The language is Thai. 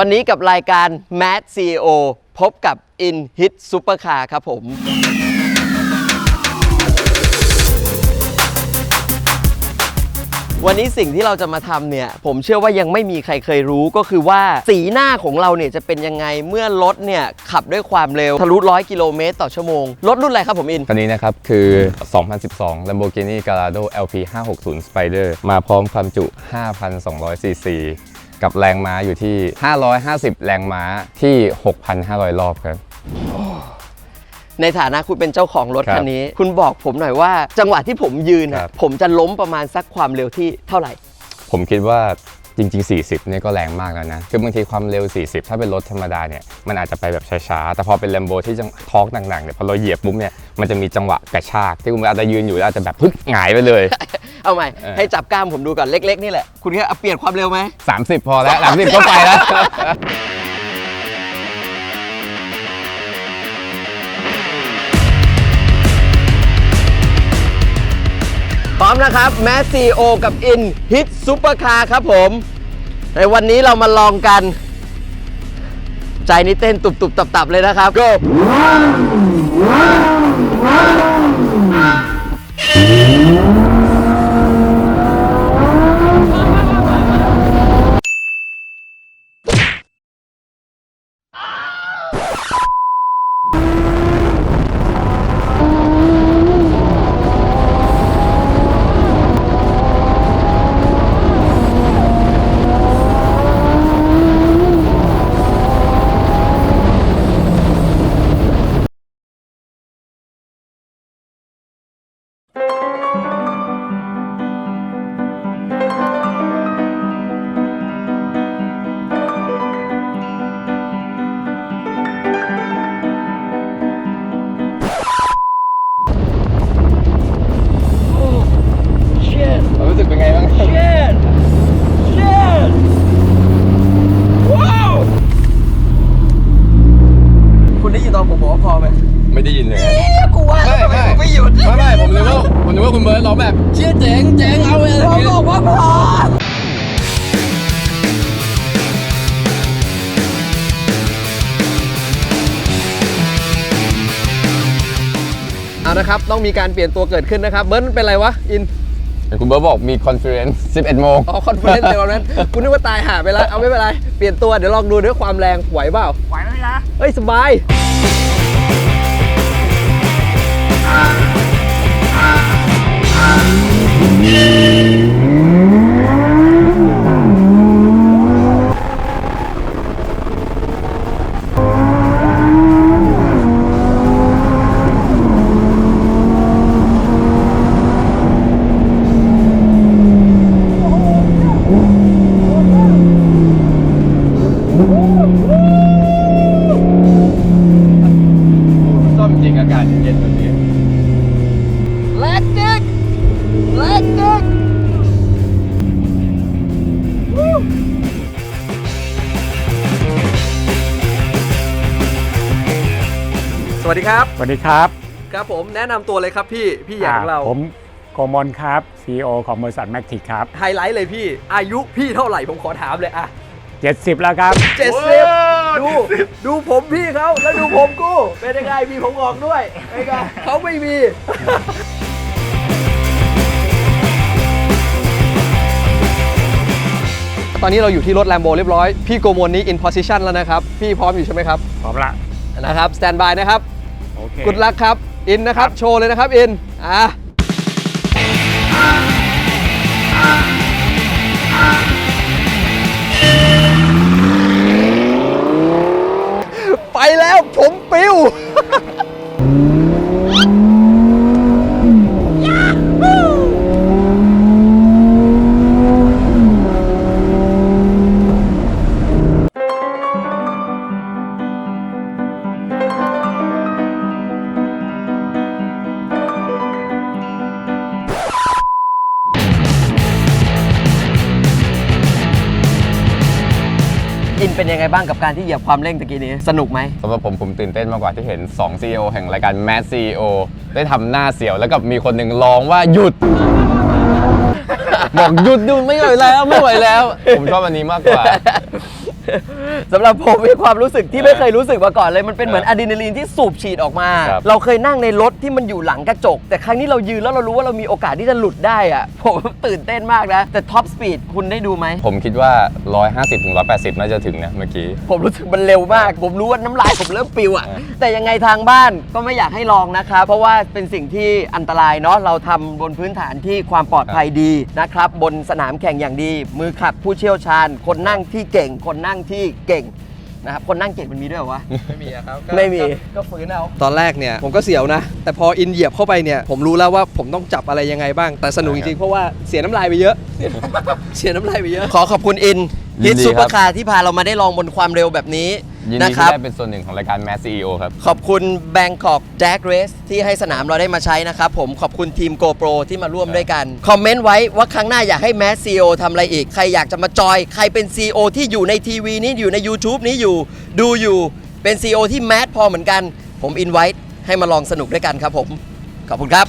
วันนี้กับรายการ Mad CEO พบกับ In Hit Supercar ครับผม วันนี้สิ่งที่เราจะมาทำเนี่ย ผมเชื่อว่ายังไม่มีใครเคยรู้ก็คือว่าสีหน้าของเราเนี่ยจะเป็นยังไงเมื่อรถเนี่ย ขับด้วยความเร็ว ทะลุร้อยกิโลเมตรต่อชั่วโมง รถรุ่นอะไรครับผมอิน คันนี้นะครับ คือ 2012 Lamborghini Gallardo LP 560 Spider มาพร้อมความจุ 5,200ซีซี กับแรงม้าอยู่ที่ 550 แรงม้าที่ 6,500 รอบครับ ในฐานะคุณเป็นเจ้าของรถครับคันนี้ คุณบอกผมหน่อยว่า จังหวะที่ผมยืนคอะรับผมจะล้มประมาณสักความเร็วที่เท่าไหร่ ผมคิดว่าจริง ๆ 40 เนี่ยก็แรงมากแล้วนะ คือบางทีความเร็ว 40 ถ้าเป็นรถธรรมดาเนี่ย มันอาจจะไปแบบช้าๆ แต่พอเป็น Lambo ที่จังทอร์กหนักๆเนี่ย พอเราเหยียบปุ๊บเนี่ย มันจะมีจังหวะกระชาก ที่คุณอาจจะยืนอยู่แล้วอาจจะแบบพึกหงายไปเลย เอาใหม่ เออ ให้จับกล้ามผมดูก่อนเล็ก ๆ นี่แหละ คุณแค่เอาเปลี่ยนความเร็วไหม 30 พอแล้ว30ก็ไปแล้ว พร้อมนะครับ แมสซีโอกับอินฮิตซูเปอร์คาร์ครับผม ในวันนี้เรามาลองกัน ใจนี่เต้นตุบๆตับๆเลยนะครับ go นะครับ ต้องมีการเปลี่ยนตัวเกิดขึ้นนะครับ เบิ้ลเป็นไรวะ อินคุณเบิร์ดบอกมีคอนเฟอเรนซ์11 โมง อ๋อ คอนเฟอเรนซ์ในวันนั้น คุณนึกว่าตายหาไปแล้ว เอาไม่เป็นไร เปลี่ยนตัว เดี๋ยวลองดูด้วยความแรง ไหวเปล่า ไหวไหมนะ เฮ้ย สบายซ่ วัสดีครับ สวัสดีครับ ครับผมแนะนำตัวเลยครับพี่พี่ใหญ่ของเรา ผมโกมลครับ CEO ของบริษัทแม็กทิกครับ ไฮไลท์เลยพี่อายุพี่เท่าไหร่ผมขอถามเลยอะ70 แล้วครับเจ็ดสิบดู ดูผมพี่เขาแล้วดูผมกู เป็นยังไงมีผมออกด้วยเป็นไงเขาไม่มีตอนนี้เราอยู่ที่รถแลมโบเรียบร้อย พี่โกโมนนี้ in position แล้วนะครับ พี่พร้อมอยู่ใช่ไหมครับ พร้อมละนะครับสแตนบายนะครับโอเค กุดลักครับ อินนะครับ โชว์เลยนะครับ อิน อะไปแล้วผมปิว อินเป็นยังไงบ้างกับการที่เหยียบความเร่งตะกี้นี้ สนุกไหมสำหรับผมผมตื่นเต้นมากกว่าที่เห็น 2 CEO แห่งรายการ Mad CEO ได้ทำหน้าเสียวแล้วกับมีคนหนึ่งร้องว่าหยุด บอกหยุดดูไม่ไหวแล้วไม่ไหวแล้ว ผมชอบอันนี้มากกว่า สำหรับผมมีความรู้สึกที่ไม่เคยรู้สึกมาก่อนเลยมันเป็นเหมือนครับอะดรีนาลีนที่สูบฉีดออกมา ครับ เราเคยนั่งในรถที่มันอยู่หลังกระจก แต่ครั้งนี้เรายืนแล้วเรารู้ว่าเรามีโอกาสที่จะหลุดได้อะผมตื่นเต้นมากนะ แต่ท็อปสปีดคุณได้ดูไหม ผมคิดว่า 150ถึง180 น่าจะถึงนะเมื่อกี้ ผมรู้สึกมันเร็วมาก ผมรู้ว่าน้ำลายผมเริ่มปิวอะอ่าแต่ยังไงทางบ้านก็ไม่อยากให้ลองนะครับ เพราะว่าเป็นสิ่งที่อันตรายเนาะ เราทำบนพื้นฐานที่ความปลอดภัยดีนะครับ บนสนามแข่งอย่างดี มือขับผู้เชี่ยวชาญ คนนั่งที่เก่ง คนนั่งที่เก่งนะครับคนนั่งเก่งมันมีด้วยเหรอวะ ไม่มีอะครับไม่มีก็ฝืนเอา ตอนแรกเนี่ยผมก็เสียวนะ แต่พออินเหยียบเข้าไปเนี่ยผมรู้แล้วว่าผมต้องจับอะไรยังไงบ้างแต่สนุกจริงๆเพราะว่าเสียน้ำลายไปเยอะ เสียน้ำลายไปเยอะ ขอขอบคุณอิน ยิฮิตนดีซูเปอครัร์บคาร์ที่พาเรามาได้ลองบนความเร็วแบบนี้ยินนะดีคที่รับ ได้เป็นส่วนหนึ่งของรายการ Mass CEO ครับ ขอบคุณ Bangkok Jack Race ที่ให้สนามเราได้มาใช้นะครับผมขอบคุณทีม GoPro ที่มาร่วมด้วยกัน คอมเมนต์ไว้ว่าครั้งหน้าอยากให้แมสซีโอทำอะไรอีก ใครอยากจะมาจอย ใครเป็น CEO ที่อยู่ในทีวีนี้อยู่ใน YouTube นี้อยู่ ดูอยู่เป็น CEO ที่แมสพอเหมือนกัน ผมอินไว้ให้มาลองสนุกด้วยกันครับผม ขอบคุณครับ